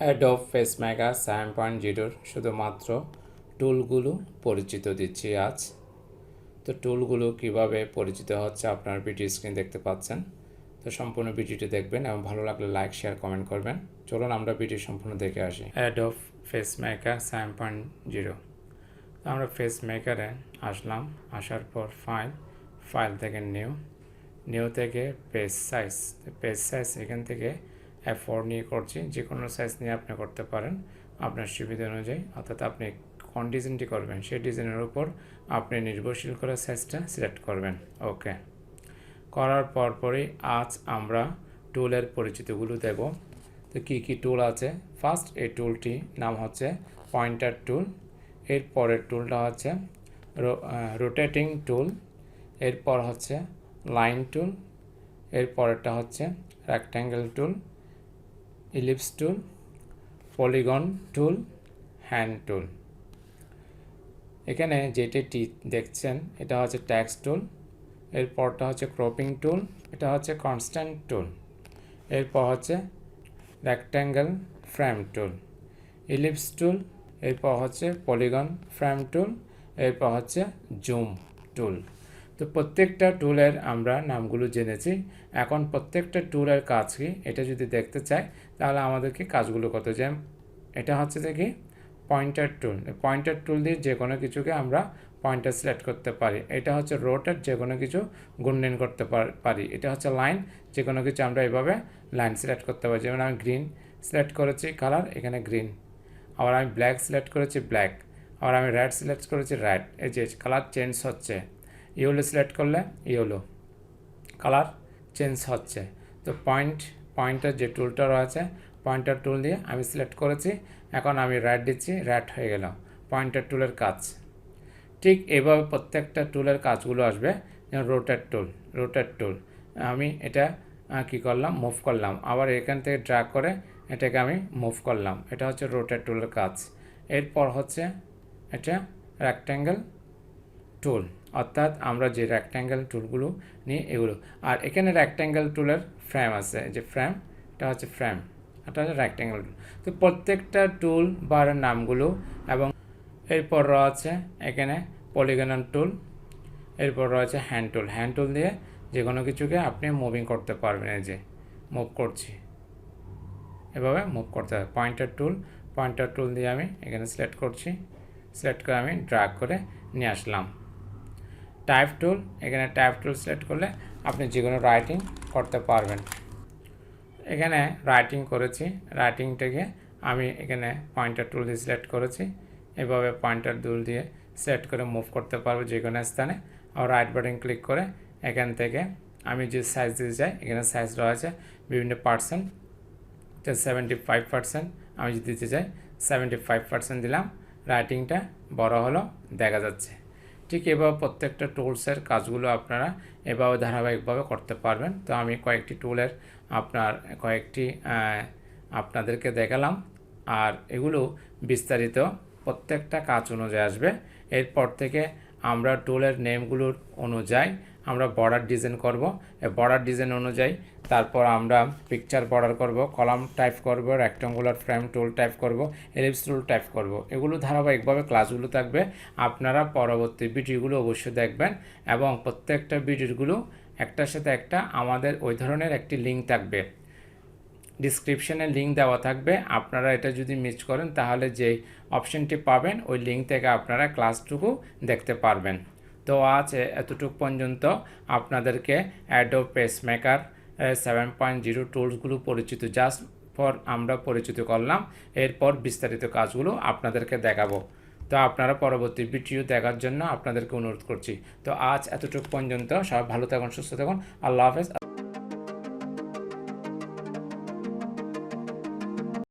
Adobe PageMaker seven point জিরোর শুধুমাত্র টুলগুলো পরিচিত দিচ্ছি আজ। তো টুলগুলো কীভাবে পরিচিত হচ্ছে আপনার ভিডিও স্ক্রিন দেখতে পাচ্ছেন। তো সম্পূর্ণ ভিডিওটি দেখবেন এবং ভালো লাগলে লাইক, শেয়ার, কমেন্ট করবেন। চলুন আমরা ভিডিও সম্পূর্ণ দেখে আসি। Adobe PageMaker seven point zero আমরা ফেস মেকারে আসলাম, আসার পর ফাইল ফাইল থেকে নিউ নিউ থেকে পেজ সাইজ। পেজ সাইজ এখান থেকে এফ ফোর নিয়ে করছি যে কোনো সাইজ নিয়ে আপনি করতে পারেন, আপনার সুবিধা অনুযায়ী। অর্থাৎ আপনি কোন ডিজাইনটি করবেন, সেই ডিজাইনের উপর আপনি নির্ভরশীল করে সাইজটা সিলেক্ট করবেন। ওকে করার পরপরই আজ আমরা টুলের পরিচিতিগুলো দেব। তো কী কী টুল আছে? ফার্স্ট এই টুলটি নাম হচ্ছে পয়েন্টার টুল এর পরের টুলটা হচ্ছে রোটেটিং টুল এরপর হচ্ছে লাইন টুল এর পরেরটা হচ্ছে rectangle tool ellipse tool polygon tool hand tool এখানে যেটি দেখছেন, এটা হচ্ছে ট্যাক্স টুল এরপরটা হচ্ছে ক্রপিং টুল এটা হচ্ছে কনস্ট্যান্ট টুল এরপর হচ্ছে rectangle frame tool ellipse tool এরপর হচ্ছে পলিগন ফ্রেম টুল এরপর হচ্ছে জুম টুল তো প্রত্যেকটা টুলের আমরা নামগুলো জেনেছি। এখন প্রত্যেকটা টুলের কাজ কি? এটা যদি দেখতে চাই, তাহলে আমাদেরকে কাজগুলো করতে যে এটা হচ্ছে কি? পয়েন্টার টুল পয়েন্টার টুল দিয়ে যে কোনো কিছুকে আমরা পয়েন্টার সিলেক্ট করতে পারি। এটা হচ্ছে রোটার যে কোনো কিছু গুণন করতে পারি এটা হচ্ছে লাইন যে কোনো কিছু আমরা এভাবে লাইন সিলেক্ট করতে পারি। যেমন আমি গ্রিন সিলেক্ট করেছি কালার এখানে গ্রিন আবার আমি ব্ল্যাক সিলেক্ট করেছি ব্ল্যাক আবার আমি রেড সিলেক্ট করেছি রেড এই যে কালার চেঞ্জ হচ্ছে। ইয়েলো সিলেক্ট করলে ইয়েলো কালার চেঞ্জ হচ্ছে। তো পয়েন্ট পয়েন্টার যে টুলটা রয়েছে পয়েন্টার টুল দিয়ে আমি সিলেক্ট করেছি, এখন আমি রেড দিচ্ছি রেড হয়ে গেল। পয়েন্টার টুলের কাজ। ঠিক এভাবে প্রত্যেকটা টুলের কাজগুলো আসবে, যেমন রোটার টুল রোটার টুল আমি এটা কি করলাম মুভ করলাম। আবার এখান থেকে ড্রাগ করে এটাকে আমি মুভ করলাম। এটা হচ্ছে রোটার টুলের কাজ। এরপর হচ্ছে এটা রেক্ট্যাঙ্গেল টুল অর্থাৎ আমরা যে রেক্ট্যাঙ্গেল টুলগুলো নিই এগুলো। আর এখানে রেক্ট্যাঙ্গেল টুলের ফ্রেম আছে, যে ফ্রেম এটা হচ্ছে ফ্রেম এটা হচ্ছে রেক্ট্যাঙ্গেল টুল তো প্রত্যেকটা টুল বার নামগুলো এবং এরপর রয়েছে এখানে পলিগনাল টুল এরপর রয়েছে হ্যান্ড টুল হ্যান্ড টুল দিয়ে যে কোনো কিছুকে আপনি মুভিং করতে পারবেন, এই যে মুভ করছি। এভাবে মুভ করতে হবে। পয়েন্টার টুল পয়েন্টার টুল দিয়ে আমি এখানে সিলেক্ট করছি। সিলেক্ট করে আমি ড্রাগ করে নিয়ে আসলাম। টাইপ টুল এখানে টাইপ টুল সিলেক্ট করলে আপনি যে কোনো রাইটিং করতে পারবেন। এখানে রাইটিং করেছি রাইটিংটাকে আমি এখানে পয়েন্টার টুল দিয়ে সিলেক্ট করেছি। এভাবে পয়েন্টার টুল দিয়ে সিলেক্ট করে মুভ করতে পারব যে কোনো স্থানে। আর রাইট বাটন ক্লিক করে এখান থেকে আমি যে সাইজ দিতে চাই এখানে সাইজ রয়েছে বিভিন্ন পার্সেন্ট তো সেভেন্টি ফাইভ পার্সেন্ট আমি যদি দিতে চাই সেভেন্টি ফাইভ পার্সেন্ট দিলাম রাইটিংটা বড় হলো, দেখা যাচ্ছে। ঠিক এভাবে প্রত্যেকটা টুলসের কাজগুলো আপনারা এভাবে ধারাবাহিকভাবে করতে পারবেন। তো আমি কয়েকটি টুলের আপনার, কয়েকটি আপনাদেরকে দেখালাম। আর এগুলো বিস্তারিত প্রত্যেকটা কাজ অনুযায়ী আসবে। এরপর থেকে আমরা টুলের নেমগুলোর অনুযায়ী আমরা বর্ডার ডিজাইন করব। বর্ডার ডিজাইন অনুযায়ী তারপর আমরা পিকচার বর্ডার করব কলাম টাইপ করব রেক্টাঙ্গুলার ফ্রেম টুল টাইপ করব এলিপস টুল টাইপ করব। এগুলো ধারাবাহিকভাবে ক্লাসগুলো থাকবে। আপনারা পরবর্তী ভিডিওগুলো অবশ্যই দেখবেন এবং প্রত্যেকটা ভিডিওগুলো একটার সাথে একটা আমাদের ওই ধরনের একটি লিঙ্ক থাকবে। ডিসক্রিপশানে লিঙ্ক দেওয়া থাকবে। আপনারা এটা যদি মিস করেন তাহলে যেই অপশানটি পাবেন, ওই লিঙ্ক থেকে আপনারা ক্লাসটুকু দেখতে পারবেন। তো আজ এতটুক পর্যন্ত। আপনাদেরকে Adobe PageMaker seven point zero টুলসগুলো পরিচিত জাস্ট পর আমরা পরিচিত করলাম। এরপর বিস্তারিত কাজগুলো আপনাদেরকে দেখাবো। তো আপনারা পরবর্তী ভিডিও দেখার জন্য আপনাদেরকে অনুরোধ করছি। তো আজ এতটুকু পর্যন্ত, সবাই ভালো থাকুন, সুস্থ থাকুন। আল্লাহ হাফেজ।